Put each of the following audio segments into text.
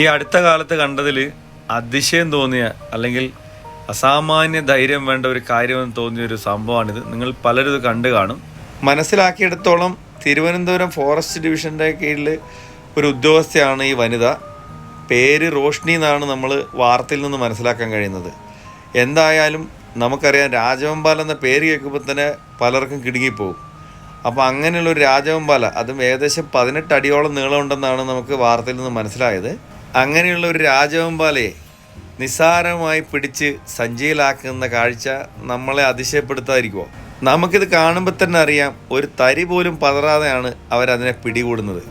ഈ അടുത്ത കാലത്ത് കണ്ടതിൽ അതിശയം തോന്നിയ അല്ലെങ്കിൽ അസാമാന്യ ധൈര്യം വേണ്ട ഒരു കാര്യമെന്ന് തോന്നിയ ഒരു സംഭവമാണിത്. നിങ്ങൾ പലരും ഇത് കണ്ടു കാണും. മനസ്സിലാക്കിയെടുത്തോളം തിരുവനന്തപുരം ഫോറസ്റ്റ് ഡിവിഷന്റെ കീഴിൽ ഒരു ഉദ്യോഗസ്ഥയാണ് ഈ വനിത. പേര് റോഷ്നി എന്നാണ് നമ്മൾ വാർത്തയിൽ നിന്ന് മനസ്സിലാക്കാൻ കഴിയുന്നത്. എന്തായാലും നമുക്കറിയാം രാജവമ്പാല എന്ന പേര് കേൾക്കുമ്പോൾ തന്നെ പലർക്കും കിടുങ്ങിപ്പോകും അപ്പോൾ അങ്ങനെയുള്ള ഒരു രാജവമ്പാല അതും ഏകദേശം പതിനെട്ട് അടിയോളം നീളമുണ്ടെന്നാണ് നമുക്ക് വാർത്തയിൽ നിന്ന് മനസ്സിലായത്. അങ്ങനെയുള്ള ഒരു രാജവമ്പാലയെ നിസ്സാരമായി പിടിച്ച് സഞ്ചിയിലാക്കുന്ന കാഴ്ച നമ്മളെ അതിശയപ്പെടുത്താതിരിക്കുമോ നമുക്കിത് കാണുമ്പോൾ തന്നെ അറിയാം ഒരു തരി പോലും പതറാതെയാണ് അവരതിനെ പിടികൂടുന്നത്.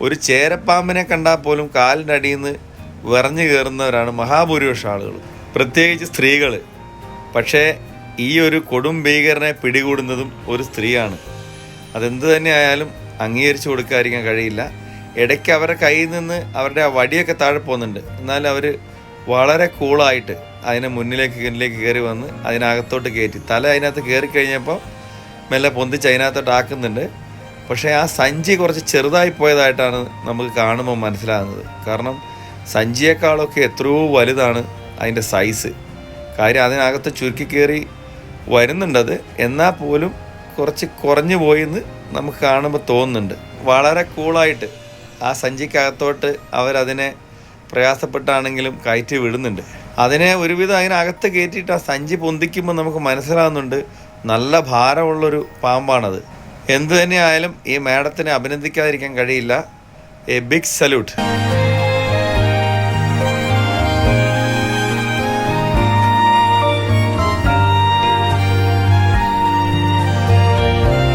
ഒരു ചേരപ്പാമ്പിനെ കണ്ടാൽ പോലും കാലിന്റെ അടിയിൽ നിന്ന് വിറഞ്ഞു കയറുന്നവരാണ് മഹാഭൂരിപക്ഷം ആളുകൾ. പ്രത്യേകിച്ച് സ്ത്രീകൾ പക്ഷേ ഈ ഒരു കൊടും ഭീകരനെ പിടികൂടുന്നതും ഒരു സ്ത്രീയാണ്. അതെന്ത് തന്നെ ആയാലും അംഗീകരിച്ചു കൊടുക്കാതിരിക്കാൻ കഴിയില്ല. ഇടയ്ക്ക് അവരുടെ കയ്യിൽ നിന്ന് അവരുടെ ആ വടിയൊക്കെ താഴെ പോകുന്നുണ്ട്. എന്നാൽ അവർ വളരെ കൂളായിട്ട് അതിനെ മുന്നിലേക്ക് മുന്നിലേക്ക് കയറി വന്ന് അതിനകത്തോട്ട് കയറ്റി. തല അതിനകത്ത് കയറി കഴിഞ്ഞപ്പോൾ മെല്ലെ പൊന്തിച്ച് അതിനകത്തോട്ട് ആക്കുന്നുണ്ട്. പക്ഷേ ആ സഞ്ചി കുറച്ച് ചെറുതായി പോയതായിട്ടാണ് നമുക്ക് കാണുമ്പോൾ മനസ്സിലാകുന്നത്. കാരണം സഞ്ചിയേക്കാളൊക്കെ എത്രയോ വലുതാണ് അതിന്റെ സൈസ് കാര്യം അതിനകത്ത് ചുരുക്കി കയറി വരുന്നുണ്ടത് എന്നാൽ പോലും കുറച്ച് കുറഞ്ഞു പോയി എന്ന് നമുക്ക് കാണുമ്പോൾ തോന്നുന്നുണ്ട്. വളരെ കൂളായിട്ട് ആ സഞ്ചിക്കകത്തോട്ട് അവരതിനെ പ്രയാസപ്പെട്ടാണെങ്കിലും കയറ്റി വിടുന്നുണ്ട്. അതിനെ ഒരുവിധം അതിനകത്ത് കയറ്റിയിട്ട് ആ സഞ്ചി പൊന്തിക്കുമ്പോൾ നമുക്ക് മനസ്സിലാകുന്നുണ്ട് നല്ല ഭാരമുള്ളൊരു പാമ്പാണത്. എന്തു തന്നെയായാലും ഈ മാഡത്തിനെ അഭിനന്ദിക്കാതിരിക്കാൻ കഴിയില്ല. A big salute.